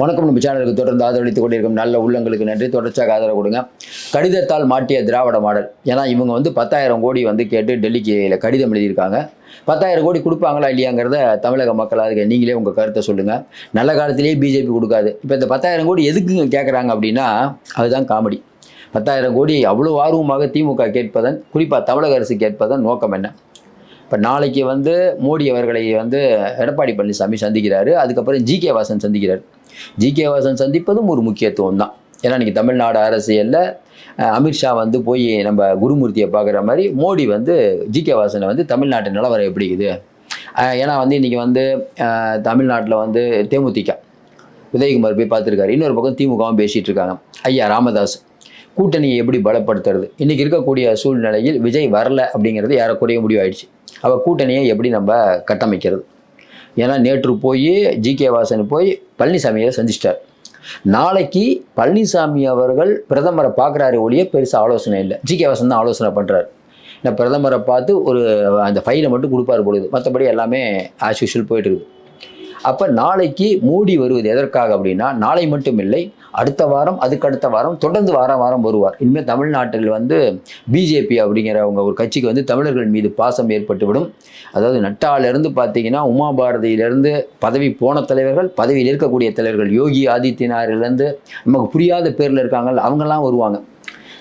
வணக்கம். நம்ம சேனலுக்கு தொடர்ந்து ஆதரவளித்துக் கொண்டிருக்கும் நல்ல உள்ளங்களுக்கு நன்றி. தொடர்ச்சியாக ஆதரவு கொடுங்க. கடிதத்தால் மாட்டிய திராவிட மாடல். ஏன்னா இவங்க வந்து பத்தாயிரம் கோடி வந்து கேட்டு டெல்லிக்கு கடிதம் எழுதியிருக்காங்க. பத்தாயிரம் கோடி கொடுப்பாங்களா இல்லையாங்கிறத தமிழக மக்கள் அதுக்கு நீங்களே உங்கள் கருத்தை சொல்லுங்கள் நல்ல காலத்திலேயே பிஜேபி கொடுக்காது. இப்போ இந்த பத்தாயிரம் கோடி எதுக்குங்க கேட்குறாங்க அப்படின்னா அதுதான் காமெடி. பத்தாயிரம் கோடி அவ்வளோ ஆர்வமாக திமுக கேட்பதன் குறிப்பாக தமிழக அரசு கேட்பதன் நோக்கம் என்ன? இப்போ நாளைக்கு வந்து மோடி அவர்களை வந்து எடப்பாடி பழனிசாமி சந்திக்கிறாரு. அதுக்கப்புறம் ஜி கே வாசன் சந்திக்கிறார். ஜி கே வாசன் சந்திப்பதும் ஒரு முக்கியத்துவம் தான் ஏன்னா இன்றைக்கி தமிழ்நாடு அரசியலில் அமித்ஷா வந்து போய் நம்ம குருமூர்த்தியை பார்க்குற மாதிரி மோடி வந்து ஜி கே வாசனை வந்து தமிழ்நாட்டு நிலவரம் எப்படி இருக்குது? ஏன்னா வந்து இன்றைக்கி வந்து தமிழ்நாட்டில் வந்து தேமுதிக உதயகுமார் போய் பார்த்துருக்காரு. இன்னொரு பக்கம் திமுகவும் பேசிகிட்டு இருக்காங்க. ஐயா ராமதாஸ் கூட்டணியை எப்படி பலப்படுத்துறது? இன்றைக்கி இருக்கக்கூடிய சூழ்நிலையில் விஜய் வரல அப்படிங்கிறது யாரக்கூடிய முடிவாயிடுச்சு. அவள் கூட்டணியை எப்படி நம்ம கட்டமைக்கிறது? ஏன்னா நேற்று போய் ஜி கே வாசன் போய் பழனிசாமியை சந்திச்சிட்டார். நாளைக்கு பழனிசாமி அவர்கள் பிரதமரை பார்க்குறாரு ஒழிய பெருசாக ஆலோசனை இல்லை. ஜி கே வாசன் தான் ஆலோசனை பண்ணுறாரு நான் பிரதமரை பார்த்து ஒரு அந்த ஃபைலை மட்டும் கொடுப்பாரு பொழுது. மற்றபடி எல்லாமே ஆஸ் யூஷுவல் போயிட்டுருக்குது அப்போ நாளைக்கு மூடி வருவது எதற்காக அப்படின்னா நாளை மட்டும் இல்லை அடுத்த வாரம் அதுக்கு அடுத்த வாரம் தொடர்ந்து வாரம் வாரம் வருவார். இனிமேல் தமிழ்நாட்டில் வந்து பிஜேபி அப்படிங்கிறவங்க ஒரு கட்சிக்கு வந்து தமிழர்கள் மீது பாசம் ஏற்பட்டுவிடும். அதாவது நட்டாலிருந்து பார்த்தீங்கன்னா உமா பாரதியிலிருந்து பதவி போன தலைவர்கள் பதவியில் இருக்கக்கூடிய தலைவர்கள் யோகி ஆதித்யநாத்திலிருந்து நமக்கு புரியாத பேரில் இருக்காங்க அவங்கெல்லாம் வருவாங்க.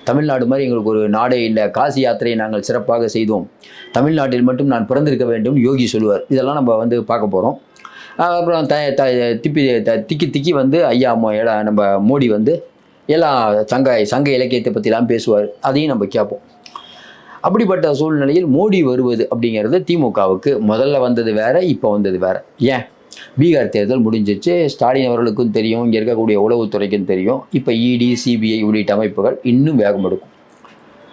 தமிழ்நாடு மாதிரி எங்களுக்கு ஒரு நாடே இல்லை காசி யாத்திரையை நாங்கள் சிறப்பாக செய்தோம். தமிழ்நாட்டில் மட்டும் நான் பிறந்திருக்க வேண்டும் யோகி சொல்லுவார். இதெல்லாம் நம்ம வந்து பார்க்க போகிறோம் அப்புறம் த த திப்பி த திக்கி திக்கி வந்து ஐயா அம்மா எடா- நம்ம மோடி வந்து எல்லாம் சங்க சங்க இலக்கியத்தை பற்றிலாம் பேசுவார். அதையும் நம்ம கேட்போம் அப்படிப்பட்ட சூழ்நிலையில் மோடி வருவது அப்படிங்கிறது திமுகவுக்கு முதல்ல வந்தது வேற இப்போ வந்தது வேற. ஏன்? பீகார் தேர்தல் முடிஞ்சிச்சு. ஸ்டாலின் அவர்களுக்கும் தெரியும் இங்கே இருக்கக்கூடிய உளவுத்துறைக்கும் தெரியும். இப்போ இடி சிபிஐ உள்ளிட்ட அமைப்புகள் இன்னும் வேகம் எடுக்கும்.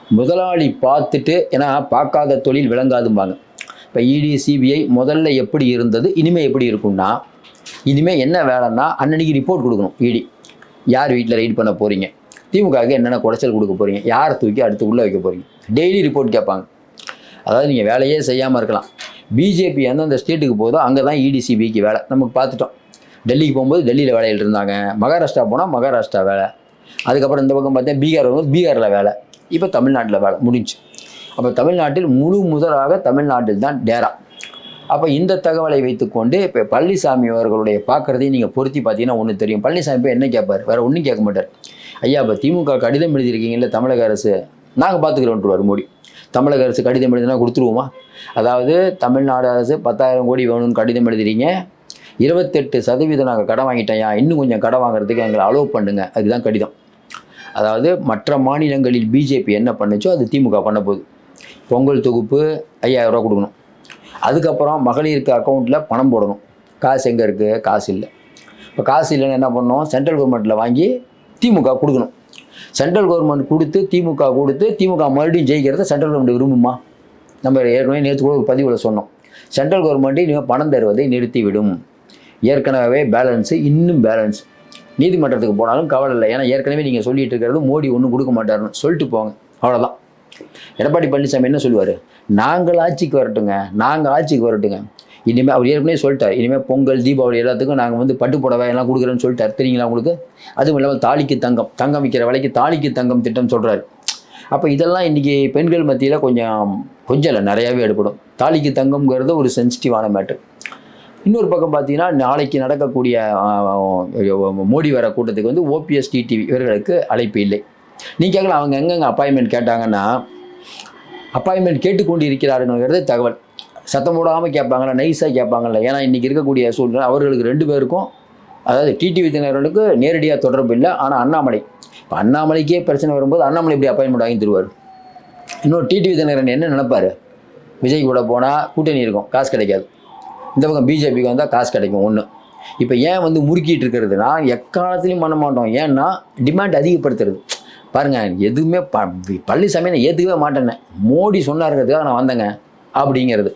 முதலாளி பார்த்துட்டு ஏன்னா பார்க்காத தொழில் விளங்காதும்பாங்க. இப்போ இடி சிபிஐ முதல்ல எப்படி இருந்தது? இனிமேல் எப்படி இருக்கும்னா இனிமேல் என்ன வேலைன்னா அன்னன்னைக்கு ரிப்போர்ட் கொடுக்கணும் இடி யார் வீட்டில் ரைட் பண்ண போகிறீங்க திமுகவுக்கு என்னென்ன குடைச்சல் கொடுக்க போகிறீங்க யாரை தூக்கி அடுத்து உள்ளே வைக்க போகிறீங்க டெய்லி ரிப்போர்ட் கேட்பாங்க. அதாவது நீங்கள் வேலையே செய்யாமல் இருக்கலாம். பிஜேபி எந்தெந்த ஸ்டேட்டுக்கு போதோ அங்கே தான் இடிசிபிக்கு வேலை. நமக்கு பார்த்துட்டோம். டெல்லிக்கு போகும்போது டெல்லியில் வேலையில் இருந்தாங்க. மகாராஷ்டிரா போனால் மகாராஷ்டிரா வேலை. அதுக்கப்புறம் இந்த பக்கம் பார்த்தா பீகார் வரும்போது பீகாரில் வேலை. இப்போ தமிழ்நாட்டில் வேலை. முடிஞ்சு. அப்போ தமிழ்நாட்டில் முழு முதலாக தமிழ்நாட்டில் தான் டேரா. அப்போ இந்த தகவலை வைத்துக்கொண்டு இப்போ பழனிசாமி அவர்களுடைய பார்க்குறதையும் நீங்கள் பொருத்தி பார்த்தீங்கன்னா ஒன்று தெரியும். பழனிசாமி போய் என்ன கேட்பார் வேறு ஒன்றும் கேட்க மாட்டார். ஐயா இப்போ திமுக கடிதம் எழுதியிருக்கீங்கல்ல தமிழக அரசு? நாங்கள் பார்த்துக்கிறோன்ட்டுருவார் மோடி. தமிழக அரசு கடிதம் எழுதினா கொடுத்துருவோமா? அதாவது தமிழ்நாடு அரசு பத்தாயிரம் கோடி வேணும்னு கடிதம் எழுதுறீங்க இருபத்தெட்டு சதவீதம் நாங்கள் கடன் வாங்கிட்டோம்யா இன்னும் கொஞ்சம் கடன் வாங்குறதுக்கு எங்களை அலோவ் பண்ணுங்க. அதுதான் கடிதம். அதாவது மற்ற மாநிலங்களில் பிஜேபி என்ன பண்ணுச்சோ அது திமுக பண்ண போகுது. பொங்கல் தொகுப்பு ஐயாயிரம் ரூபா கொடுக்கணும். அதுக்கப்புறம் மகளிருக்கு அக்கௌண்ட்டில் பணம் போடணும். காசு எங்கே இருக்குது காசு இல்லை. இப்போ காசு இல்லைன்னு என்ன பண்ணோம் சென்ட்ரல் கவர்மெண்ட்டில் வாங்கி திமுக கொடுக்கணும். சென்ட்ரல் கவர்மெண்ட் கொடுத்து திமுக கொடுத்து திமுக மறுபடியும் ஜெயிக்கிறத சென்ட்ரல் கவர்மெண்ட் விரும்புமா? நம்ம ஏற்கனவே நேற்று கூட ஒரு பதிவில் சொன்னோம். சென்ட்ரல் கவர்மெண்ட்டு இனிமேல் பணம் தருவதை நிறுத்திவிடும். ஏற்கனவே பேலன்ஸு இன்னும் பேலன்ஸ். நீதிமன்றத்துக்கு போனாலும் கவலை இல்லை. ஏன்னா ஏற்கனவே நீங்கள் சொல்லிட்டு இருக்கிறது மோடி ஒன்றும் கொடுக்க மாட்டாருன்னு சொல்லிட்டு போங்க. அவ்வளோதான் எடப்பாடி பழனிசாமி என்ன சொல்லுவார்? நாங்கள் ஆட்சிக்கு வரட்டுங்க நாங்கள் ஆட்சிக்கு வரட்டுங்க. இனிமேல் அவர் ஏற்கனவே சொல்லிட்டார். இனிமேல் பொங்கல் தீபாவளி எல்லாத்துக்கும் நாங்கள் வந்து பட்டு புடவை எல்லாம் கொடுக்குறேன்னு சொல்லிட்டார். தெரியுங்களா உங்களுக்கு? அதுவும் இல்லாமல் தாலிக்கு தங்கம் தங்கம் விற்கிற விலைக்கு தாலிக்கு தங்கம் திட்டம் சொல்கிறாரு அப்போ இதெல்லாம் இன்றைக்கி பெண்கள் மத்தியில் கொஞ்சம் கொஞ்சம் இல்லை நிறையாவே எடுப்படும் தாலிக்கு தங்கம்ங்கிறது ஒரு சென்சிட்டிவான மேட்ரு இன்னொரு பக்கம் பார்த்தீங்கன்னா நாளைக்கு நடக்கக்கூடிய மோடி வர கூட்டத்துக்கு வந்து ஓபிஎஸ் டிடிவி இவர்களுக்கு அழைப்பு இல்லை. நீ கேட்கலாம் அவங்க எங்கெங்க அப்பாயின்மெண்ட் கேட்டாங்கன்னா அப்பாயின்மெண்ட் கேட்டுக்கொண்டு இருக்கிறாருங்கிறது தகவல். சத்தம் போடாமல் கேட்பாங்களா நைஸாக கேட்பாங்கல்ல. ஏன்னா இன்றைக்கி இருக்கக்கூடிய சூழ்நிலை அவர்களுக்கு ரெண்டு பேருக்கும் அதாவது டிடிவி தினகரனுக்கு நேரடியாக தொடர்பு இல்லை. ஆனால் அண்ணாமலை. இப்போ அண்ணாமலைக்கே பிரச்சனை வரும்போது அண்ணாமலை இப்படி அப்பாயின்மெண்ட் வாங்கி தருவார். இன்னொரு டிடிவி தினகரன் என்ன நினைப்பாரு? விஜய் கூட போனால் கூட்டணி இருக்கும் காசு கிடைக்காது. இந்த பக்கம் பிஜேபிக்கு வந்தால் காசு கிடைக்கும் ஒன்று இப்போ ஏன் வந்து முறுக்கிட்டு இருக்கிறதுனா எக்காலத்துலையும் பண்ண மாட்டோம். ஏன்னா டிமாண்ட் அதிகப்படுத்துறது. பாருங்கள் எதுவுமே ப பழனிசாமி நான் ஏற்றுக்கவே மாட்டேனே மோடி சொன்னாருங்கிறதுக்காக நான் வந்தேங்க அப்படிங்கிறது.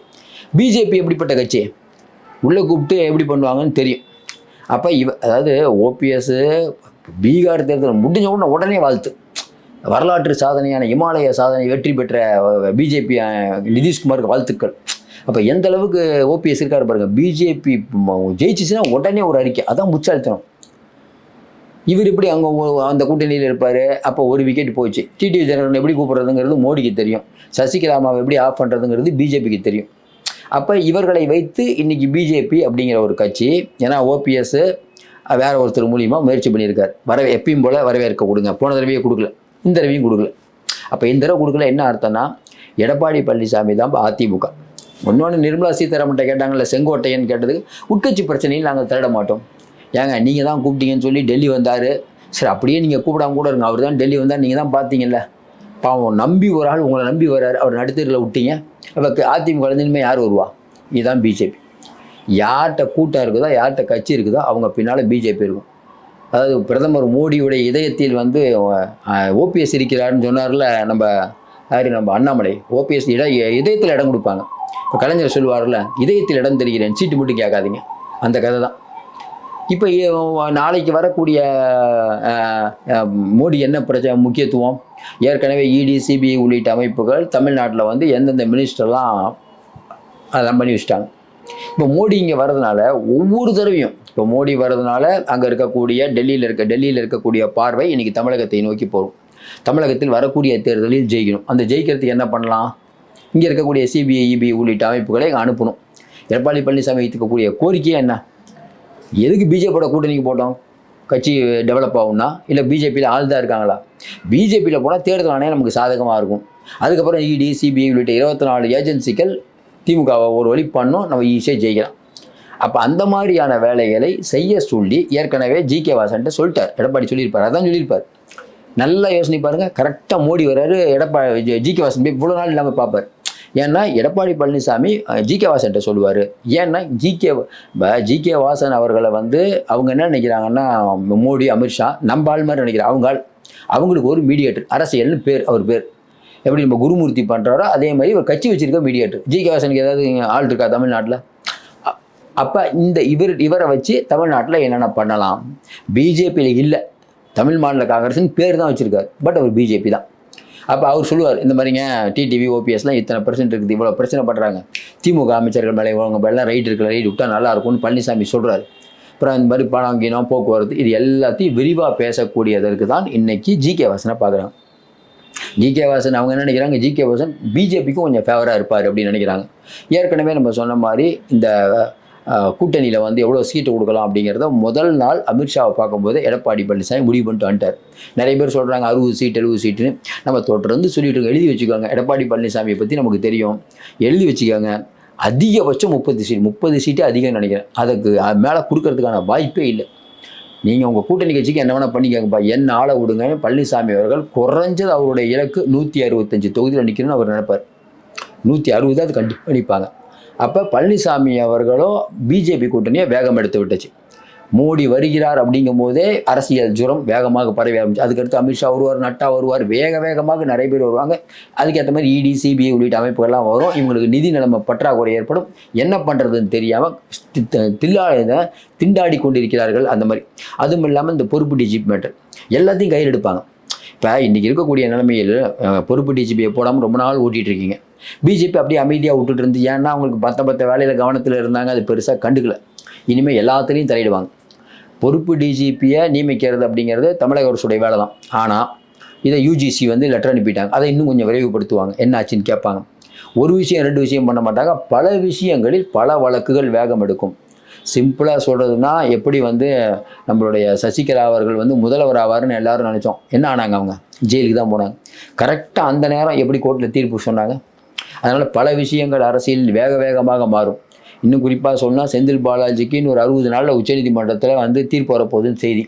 பிஜேபி எப்படிப்பட்ட கட்சி? உள்ளே கூப்பிட்டு எப்படி பண்ணுவாங்கன்னு தெரியும். அப்போ இவ அதாவது ஓபிஎஸ்ஸு பீகார் தேர்தல் முடிஞ்ச உடனே உடனே வாழ்த்து. வரலாற்று சாதனையான இமாலய சாதனை வெற்றி பெற்ற பிஜேபி நிதிஷ்குமாருக்கு வாழ்த்துக்கள். அப்போ எந்த அளவுக்கு ஓபிஎஸ் இருக்காரு பாருங்கள் பிஜேபி ஜெயிச்சிச்சுன்னா உடனே ஒரு அறிக்கை. அதான் முச்சாழ்த்தணும் இவர் இப்படி அங்கே அந்த கூட்டணியில் இருப்பார்? அப்போ ஒரு விக்கெட் போச்சு. டிடி ஜெனரல் எப்படி கூப்பிட்றதுங்கிறது மோடிக்கு தெரியும். சசிகலாமாவை எப்படி ஆஃப் பண்ணுறதுங்கிறது பிஜேபிக்கு தெரியும். அப்போ இவர்களை வைத்து இன்னைக்கு பிஜேபி அப்படிங்கிற ஒரு கட்சி ஏன்னா ஓபிஎஸ் வேற ஒருத்தர் மூலியமாக முயற்சி பண்ணியிருக்கார். வரவே எப்பயும் போல் வரவேற்க கொடுங்க. போன தடவையே கொடுக்கல. இந்த தடவையும் கொடுக்கல. அப்போ இந்த தடவை கொடுக்கல என்ன அர்த்தம்னா எடப்பாடி பழனிசாமி தான் இப்ப அதிமுக இன்னொன்று நிர்மலா சீதாராமன்ட்ட கேட்டாங்கல்ல செங்கோட்டையன் கேட்டதுக்கு உட்கட்சி பிரச்சனையில் நாங்கள் திருட மாட்டோம். ஏங்க நீங்கள் தான் கூப்பிட்டீங்கன்னு சொல்லி டெல்லி வந்தார். சரி அப்படியே நீங்கள் கூப்பிடாம கூட இருங்க. அவர் தான் டெல்லி வந்தால் நீங்கள் தான் பார்த்தீங்கல்ல பாவம் நம்பி ஒரு ஆள் உங்களை நம்பி வர்றாரு அவர் நடுத்தரில் விட்டீங்க. அப்போ அதிமுக இனிமே யார் வருவா? இதுதான் பிஜேபி யார்கிட்ட கூட்டம் இருக்குதோ யார்கிட்ட கட்சி இருக்குதோ அவங்க பின்னால் பிஜேபி இருக்கும். அதாவது பிரதமர் மோடியுடைய இதயத்தில் வந்து ஓபிஎஸ் இருக்கிறாருன்னு சொன்னார்ல நம்ம யார் நம்ம அண்ணாமலை. ஓபிஎஸ் இட இதயத்தில் இடம் கொடுப்பாங்க. இப்போ கலைஞர் சொல்லுவார்ல இதயத்தில் இடம் தெரிகிறேன் சீட்டு மட்டும் கேட்காதீங்க. அந்த கதை தான் இப்போ நாளைக்கு வரக்கூடிய மோடி என்ன பிரச்சனை முக்கியத்துவம்? ஏற்கனவே இடி சிபிஐ உள்ளிட்ட அமைப்புகள் தமிழ்நாட்டில் வந்து எந்தெந்த மினிஸ்டர்லாம் அதெல்லாம் பண்ணி வச்சுட்டாங்க. இப்போ மோடி இங்கே வர்றதுனால ஒவ்வொரு தடவையும் இப்போ மோடி வர்றதுனால அங்கே இருக்கக்கூடிய டெல்லியில் இருக்க டெல்லியில் இருக்கக்கூடிய பார்வை இன்றைக்கி தமிழகத்தை நோக்கி போகும். தமிழகத்தில் வரக்கூடிய தேர்தலில் ஜெயிக்கணும். அந்த ஜெயிக்கிறதுக்கு என்ன பண்ணலாம்? இங்கே இருக்கக்கூடிய சிபிஐ இபி உள்ளிட்ட அமைப்புகளை அனுப்பணும். எடப்பாடி பழனிசாமி வைத்துக்கக்கூடிய கோரிக்கையே என்ன? எதுக்கு பிஜேபியோட கூட்டணிக்கு போட்டோம் கட்சி டெவலப் ஆகும்னா இல்லை பிஜேபியில் ஆள் தான் இருக்காங்களா பிஜேபியில் போனால் தேர்தல் ஆணையம் நமக்கு சாதகமாக இருக்கும் அதுக்கப்புறம் இடி சிபிஐ உள்ளிட்ட இருபத்தி நாலு ஏஜென்சிகள் திமுகவை ஒரு வழி பண்ணோம் நம்ம ஈஸியாக ஜெயிக்கலாம் அப்போ அந்த மாதிரியான வேலைகளை செய்ய சொல்லி ஏற்கனவே ஜி கே வாசன்ட்ட சொல்லிட்டார் எடப்பாடி சொல்லியிருப்பார் அதான் சொல்லியிருப்பார் நல்லா யோசனை பாருங்க கரெக்டாக மோடி வர்றாரு எடப்பாடி ஜி கே வாசன் போய் இவ்வளோ நாள் இல்லாமல் பார்ப்பார் ஏன்னா எடப்பாடி பழனிசாமி ஜி கே வாசன்ட்ட சொல்லுவார். ஏன்னா G K G K Vasan அவர்களை வந்து அவங்க என்ன நினைக்கிறாங்கன்னா மோடி அமித்ஷா நம்ம ஆள் மாதிரி நினைக்கிறாங்க. அவங்க ஆள் அவங்களுக்கு ஒரு மீடியேட்டர் அரசியல்னு பேர் அவர் பேர். எப்படி நம்ம குருமூர்த்தி பண்ணுறாரோ அதே மாதிரி ஒரு கட்சி வச்சுருக்க மீடியேட்டர் ஜி கே வாசனுக்கு ஏதாவது ஆள் இருக்கா தமிழ்நாட்டில்? அப்போ இந்த இவர் இவரை வச்சு தமிழ்நாட்டில் என்னென்ன பண்ணலாம்? பிஜேபியில் இல்லை. தமிழ் மாநில காங்கிரஸ்னு பேர் தான் வச்சுருக்காரு. பட் அவர் பிஜேபி தான். அப்போ அவர் சொல்லுவார் இந்த மாதிரிங்க டிடிவி ஓபிஎஸ்லாம் இத்தனை பர்சன்ட் இருக்குது இவ்வளோ பிரச்சனை பண்ணுறாங்க திமுக அமைச்சர்கள் மேலே இவங்க எல்லாம் ரைட் இருக்கிற ரைட் விட்டால் நல்லா இருக்கும்னு பழனிசாமி சொல்கிறார் அப்புறம் இந்த மாதிரி பணம் போக்குவரத்து இது எல்லாத்தையும் விரிவாக பேசக்கூடியதற்கு தான் இன்னைக்கு ஜி கே வாசனை பார்க்குறாங்க. ஜி கே வாசன் அவங்க என்ன நினைக்கிறாங்க? ஜி கே வாசன் பிஜேபிக்கும் கொஞ்சம் ஃபேவராக இருப்பார் அப்படின்னு நினைக்கிறாங்க. ஏற்கனவே நம்ம சொன்ன மாதிரி இந்த கூட்டணியில் வந்து எவ்வளோ சீட்டு கொடுக்கலாம் அப்படிங்கிறத முதல் நாள் அமித்ஷாவை பார்க்கும்போது எடப்பாடி பழனிசாமி முடிவு பண்ணிட்டு வந்துட்டார். நிறைய பேர் சொல்கிறாங்க அறுபது சீட் எழுபது சீட்டுன்னு. நம்ம தொடர்ந்து சொல்லிட்டு இருக்கோம். எழுதி வச்சுக்கோங்க. எடப்பாடி பழனிசாமியை பற்றி நமக்கு தெரியும். எழுதி வச்சுக்கோங்க. அதிகபட்சம் முப்பது சீட் முப்பது சீட்டு அதிகம்னு நினைக்கிறேன். அதுக்கு மேலே கொடுக்கறதுக்கான வாய்ப்பே இல்லை. நீங்கள் உங்கள் கூட்டணி கட்சிக்கு என்ன வேணால் பண்ணிக்கங்கப்பா என்ன ஆளை விடுங்க. பழனிசாமி அவர்கள் குறைஞ்சது அவருடைய இலக்கு நூற்றி அறுபத்தஞ்சு தொகுதியில் நிற்கணும்னு அவர் நினைப்பார். நூற்றி அறுபது அது கண்டிப்பாக நிற்பாங்க அப்போ பழனிசாமி அவர்களும் பிஜேபி கூட்டணியை வேகம் எடுத்து விட்டுச்சு. மோடி வருகிறார் அப்படிங்கும் போதே அரசியல் ஜுரம் வேகமாக பரவி ஆரம்பிச்சு. அதுக்கடுத்து அமித்ஷா வருவார் நட்டா வருவார் வேக வேகமாக நிறைய பேர் வருவாங்க. அதுக்கேற்ற மாதிரி இடி சிபிஐ உள்ளிட்ட அமைப்புகள்லாம் வரும். இவங்களுக்கு நிதி நிலைமை பற்றாக்குறை ஏற்படும். என்ன பண்ணுறதுன்னு தெரியாமல் தில்லா திண்டாடி கொண்டிருக்கிறார்கள் அந்த மாதிரி. அதுவும் இல்லாமல் இந்த பொறுப்பு டிஜிபி மேட்டர் எல்லாத்தையும் கையில் எடுப்பாங்க. இப்போ இன்றைக்கி இருக்கக்கூடிய நிலைமையில் பொறுப்பு டிஜிபியை போடாமல் ரொம்ப நாள் ஓட்டிகிட்டு இருக்கீங்க. பிஜேபி அப்படியே அமைதியாக விட்டுட்டு இருந்து ஏன்னா அவங்களுக்கு பத்த பத்த வேலையில் கவனத்தில் இருந்தாங்க அது பெருசாக கண்டுக்கல. இனிமேல் எல்லாத்துலேயும் தலையிடுவாங்க. பொறுப்பு டிஜிபியை நியமிக்கிறது அப்படிங்கிறது தமிழக அரசுடைய வேலை தான் ஆனால் இதை யூஜிசி வந்து லெட்டர் அனுப்பிட்டாங்க. அதை இன்னும் கொஞ்சம் விரைவுபடுத்துவாங்க. என்ன ஆச்சுன்னு கேட்பாங்க. ஒரு விஷயம் ரெண்டு விஷயம் பண்ண மாட்டாங்க. பல விஷயங்களில் பல வழக்குகள் வேகம் எடுக்கும். சிம்பிளாக சொல்கிறதுனா எப்படி வந்து நம்மளுடைய சசிகலா அவர்கள் வந்து முதல்வர் ஆவார்னு எல்லாரும் நினச்சோம். என்ன ஆனாங்க அவங்க? ஜெயிலுக்கு தான் போனாங்க. கரெக்டாக அந்த நேரம் எப்படி கோர்ட்டில் தீர்ப்பு சொன்னாங்க? அதனால் பல விஷயங்கள் அரசியல் வேக வேகமாக மாறும். இன்னும் குறிப்பாக சொன்னால் செந்தில் பாலாஜிக்கு இன்னும் ஒரு அறுபது நாளில் உச்சநீதிமன்றத்தில் வந்து தீர்ப்பு வரப்போகுதுன்னு செய்தி.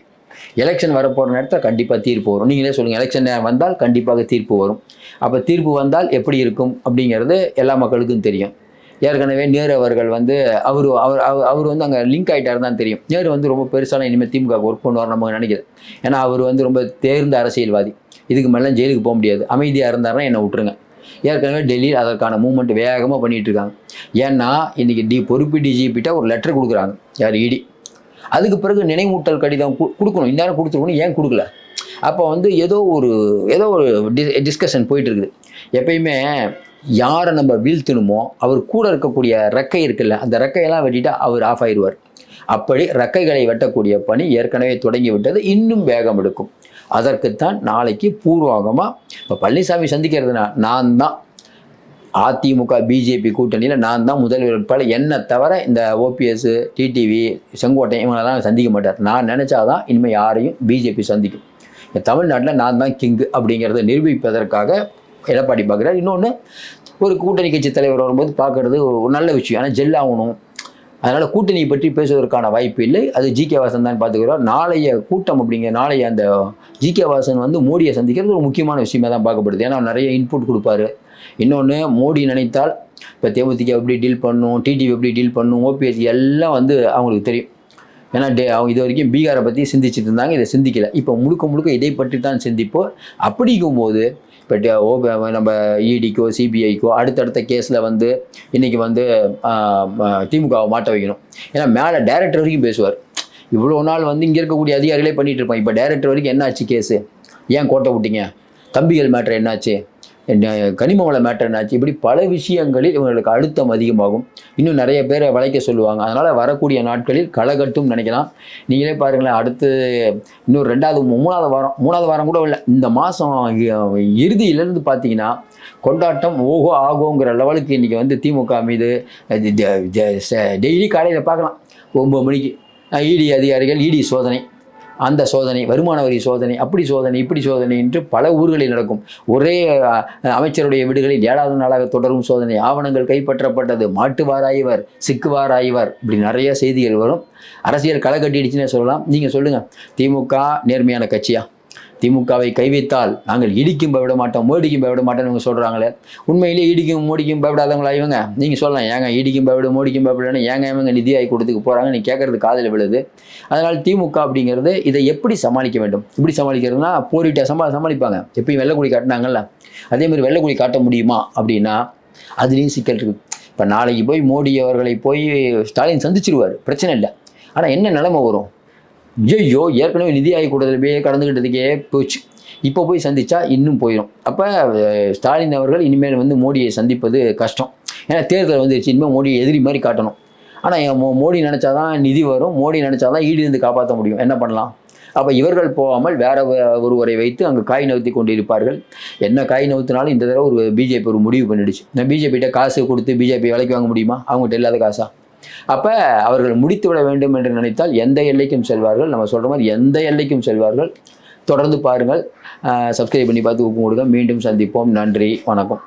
எலெக்ஷன் வரப்போகிற நேரத்தில் கண்டிப்பாக தீர்ப்பு வரும். நீங்களே சொல்லுங்கள் எலெக்ஷன் நேரம் வந்தால் கண்டிப்பாக தீர்ப்பு வரும். அப்போ தீர்ப்பு வந்தால் எப்படி இருக்கும் அப்படிங்கிறது எல்லா மக்களுக்கும் தெரியும். ஏற்கனவே நேரு அவர்கள் வந்து அவர் அவர் அவர் அவர் வந்து அங்கே லிங்க் ஆகிட்டார் தான் தெரியும். நேரு வந்து ரொம்ப பெருசான இனிமேல் திமுக ஒர்க் பண்ணுவார் நம்ம நினைக்கிறேன் ஏன்னா அவர் வந்து ரொம்ப தேர்ந்த அரசியல்வாதி. இதுக்கு மேலே ஜெயிலுக்கு போக முடியாது. அமைதியாக இருந்தாருன்னா என்னை விட்டுருங்க. ஏற்கனவே டெல்லியில் அதற்கான மூவ்மெண்ட் வேகமாக பண்ணிட்டு இருக்காங்க ஏன்னா இன்னைக்கு டி பொறுப்பு டிஜிபிட்ட ஒரு லெட்டர் கொடுக்குறாங்க. யார்? இடி அதுக்கு பிறகு நினைவூட்டல் கடிதம் கு- கொடுக்கணும். இந்நேரம் கொடுத்துருக்கணும். ஏன் கொடுக்கல? அப்போ வந்து ஏதோ ஒரு ஏதோ ஒரு டிஸ் டிஸ்கஷன் போயிட்டு இருக்குது எப்பயுமே யாரை நம்ம வீழ்த்தணுமோ அவர் கூட இருக்கக்கூடிய ரெக்கை இருக்குல்ல அந்த ரெக்கையெல்லாம் வெட்டிட்டு அவர் ஆஃப் ஆயிடுவார் அப்படி ரெக்கைகளை வெட்டக்கூடிய பணி ஏற்கனவே தொடங்கி விட்டது. இன்னும் வேகம் எடுக்கும் அதற்குத்தான் நாளைக்கு பூர்வாகமாக இப்போ பழனிசாமி சந்திக்கிறதுனா நான் தான். அதிமுக பிஜேபி கூட்டணியில் நான் தான் முதல் வேட்பாளர். என்னை தவிர இந்த ஓபிஎஸ் டிடிவி செங்கோட்டை இவங்களெல்லாம் சந்திக்க மாட்டார். நான் நினச்சாதான் இனிமேல் யாரையும் பிஜேபி சந்திக்கும். இந்த தமிழ்நாட்டில் நான் தான் கிங்கு அப்படிங்கிறத நிரூபிப்பதற்காக எடப்பாடி பார்க்குறாரு இன்னொன்று ஒரு கூட்டணி கட்சி தலைவர் வரும்போது பார்க்குறது ஒரு நல்ல விஷயம். ஆனால் ஜெல்லாகணும் அதனால் கூட்டணி பற்றி பேசுவதற்கான வாய்ப்பு இல்லை. அது ஜி கே வாசன் தான் பார்த்துக்கிறோம் நாளைய கூட்டம் அப்படிங்கிற நாளைய அந்த ஜி கே வாசன் வந்து மோடியை சந்திக்கிறது ஒரு முக்கியமான விஷயமா தான் பார்க்கப்படுது. ஏன்னா நிறைய இன்புட் கொடுப்பாரு. இன்னொன்று மோடி நினைத்தால் இப்போ தேமுதிக எப்படி டீல் பண்ணும் டிடிவி எப்படி டீல் பண்ணும் ஓபிஎஸ் எல்லாம் வந்து அவங்களுக்கு தெரியும். ஏன்னா டே அவங்க இது வரைக்கும் பீகாரை பற்றி சிந்திச்சுட்டு இருந்தாங்க. இதை சிந்திக்கல. இப்போ முழுக்க முழுக்க இதை பற்றி தான் சிந்திப்போம். அப்படிங்கும்போது ஓ நம்ம இடிக்கோ சிபிஐக்கோ அடுத்தடுத்த கேஸில் வந்து இன்றைக்கி வந்து திமுகவை மாட்ட வைக்கணும். ஏன்னா மேலே டைரக்டர் வரைக்கும் பேசுவார். இவ்வளோ நாள் வந்து இங்கே இருக்கக்கூடிய அதிகாரிகளே பண்ணிகிட்டு இருப்பான் இப்போ டைரக்டர் வரைக்கும் என்னாச்சு கேஸு ஏன் கோட்டை விட்டீங்க? தம்பிகள் மேட்ரு என்னாச்சு? கனிம வள மேட்டர் ஆச்சு இப்படி பல விஷயங்களில் இவங்களுக்கு அழுத்தம் அதிகமாகும். இன்னும் நிறைய பேரை வளைக்க சொல்லுவாங்க. அதனால் வரக்கூடிய நாட்களில் களகட்டும் நினைக்கலாம். நீங்களே பாருங்களேன் அடுத்து இன்னும் ரெண்டாவது மூணாவது வாரம் மூணாவது வாரம் கூட இல்லை. இந்த மாதம் இறுதியிலேருந்து பார்த்தீங்கன்னா கொண்டாட்டம் ஓஹோ ஆகோங்கிற லெவலுக்கு இன்றைக்கி வந்து திமுக மீது டெய்லி காலையில் பார்க்கலாம். ஒம்பது மணிக்கு இடி அதிகாரிகள் இடி சோதனை. அந்த சோதனை வருமான வரி சோதனை அப்படி சோதனை இப்படி சோதனை என்று பல ஊர்களில் நடக்கும். ஒரே அமைச்சருடைய வீடுகளில் ஏழாவது நாளாக தொடரும் சோதனை. ஆவணங்கள் கைப்பற்றப்பட்டது. மாட்டுவாராய்வர் சிக்குவாராய்வர் இப்படி நிறைய செய்திகள் வரும். அரசியல் களை கட்டிடுச்சுன்னே சொல்லலாம். நீங்கள் சொல்லுங்கள் திமுக நேர்மையான கட்சியா? திமுகவை கைவித்தால் நாங்கள் இடிக்கும் பயப்பட மாட்டோம் மோடிக்கும் பயப்பட மாட்டோம்னு இவங்க சொல்கிறாங்களே உண்மையிலேயே இடிக்கும் மோடிக்கும் பயப்படாதவங்களா இவங்க? நீங்கள் சொல்லலாம் ஏங்க இடிக்கும் பயப்படும் மோடிக்கும் பயப்படணும் ஏங்க இவங்க நிதி ஆகி கொடுத்துக்கு போகிறாங்க நீ கேட்குறது காதில் விழுது. அதனால் திமுக அப்படிங்கிறது இதை எப்படி சமாளிக்க வேண்டும்? எப்படி சமாளிக்கிறதுனா போரிட்டா சமா சமாளிப்பாங்க. எப்பயும் வெள்ளக்குடி காட்டினாங்கல்ல? அதே மாதிரி வெள்ளைக்குடி காட்ட முடியுமா அப்படின்னா அதுலேயும் சிக்கல் இருக்குது இப்போ நாளைக்கு போய் மோடி அவர்களை போய் ஸ்டாலின் சந்திச்சிருவார் பிரச்சனை இல்லை. ஆனால் என்ன நிலைமை வரும்? ஐயோ ஏற்கனவே நிதி ஆய்வு கூட்டத்தில் போய் கடந்துக்கிட்டதுக்கே போச்சு. இப்போ போய் சந்தித்தா இன்னும் போயிடும் அப்போ ஸ்டாலின் அவர்கள் இனிமேல் வந்து மோடியை சந்திப்பது கஷ்டம். ஏன்னா தேர்தல் வந்துருச்சு. இனிமேல் மோடியை எதிரி மாதிரி காட்டணும். ஆனால் மோ மோடி நினச்சாதான் நிதி வரும். மோடி நினச்சாதான் தான் ஈடிருந்து காப்பாற்ற முடியும். என்ன பண்ணலாம்? அப்போ இவர்கள் போகாமல் வேற ஒருவரை வைத்து அங்கே காய் நவுத்தி கொண்டிருப்பார்கள். என்ன காய் நவுத்தினாலும் இந்த தடவை ஒரு பிஜேபி ஒரு முடிவு பண்ணிடுச்சு. இந்த பிஜேபிகிட்ட காசு கொடுத்து பிஜேபி விலைக்கு வாங்க முடியுமா? அவங்ககிட்ட இல்லாத காசா? அப்போ அவர்கள் முடித்து விட வேண்டும் என்று நினைத்தால் எந்த எல்லைக்கும் செல்வார்கள். நம்ம சொல்கிற மாதிரி எந்த எல்லைக்கும் செல்வார்கள். தொடர்ந்து பாருங்கள். சப்ஸ்கிரைப் பண்ணி பார்த்து ஊக்கம் கொடுங்க. மீண்டும் சந்திப்போம். நன்றி. வணக்கம்.